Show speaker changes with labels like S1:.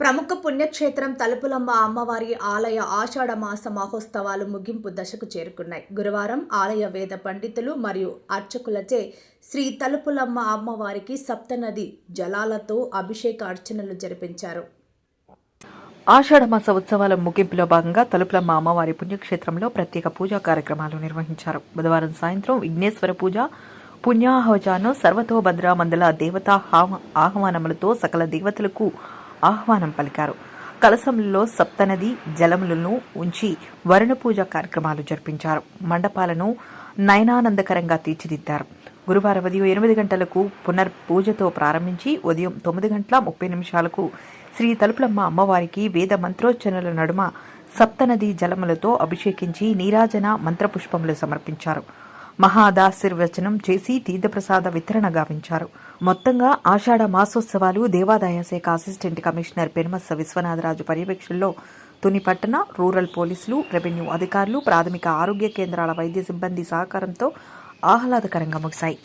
S1: ప్రముఖ పుణ్యక్షేత్రం తలుపులమ్మ అమ్మవారి ఆలయ ఆషాఢ మాస మహోత్సవాలు ముగింపు దశకు చేరుకున్నాయి. గురువారం ఆలయ వేద పండితులు మరియు అర్చకులచే శ్రీ తలుపులమ్మ అమ్మవారికి సప్తనది జలాలతో అభిషేక అర్చనలు జరిపించారు.
S2: ఆషాఢమాస ఉత్సవాల ముగింపులో భాగంగా తలుపులమ్మ అమ్మవారి పుణ్యక్షేత్రంలో ప్రత్యేక పూజా కార్యక్రమాలు నిర్వహించారు. బుధవారం సాయంత్రం విఘ్నేశ్వర పూజ పుణ్యాహవచాను సర్వతోభద్ర మండల దేవతా ఆహ్వానములతో సకల దేవతలకు ఆహ్వానం పలికారు. కలసంలో సప్తనది జలములను ఉంచి వరుణ పూజ కార్యక్రమాలు జరిపించారు. మండపాలను నయనానందకరంగా తీర్చిదిద్దారు. గురువారం ఉదయం ఎనిమిది గంటలకు పునర్ పూజతో ప్రారంభించి ఉదయం తొమ్మిది గంటల ముప్పై నిమిషాలకు శ్రీ తలుపులమ్మ అమ్మవారికి వేద మంత్రోచ్చరణల నడుమ సప్తనది జలములతో అభిషేకించి నీరాజన మంత్రపుష్పములు సమర్పించారు. మహాదాశీర్వచనం చేసి తీర్థప్రసాద వితరణ గావించారు. మొత్తంగా ఆషాఢ మాసోత్సవాలు దేవాదాయ శాఖ అసిస్టెంట్ కమిషనర్ పెనుమస్స విశ్వనాథరాజు పర్యవేక్షణలో తుని పట్టణ రూరల్ పోలీసులు రెవెన్యూ అధికారులు ప్రాథమిక ఆరోగ్య కేంద్రాల వైద్య సిబ్బంది సహకారంతో ఆహ్లాదకరంగా ముగిశాయి.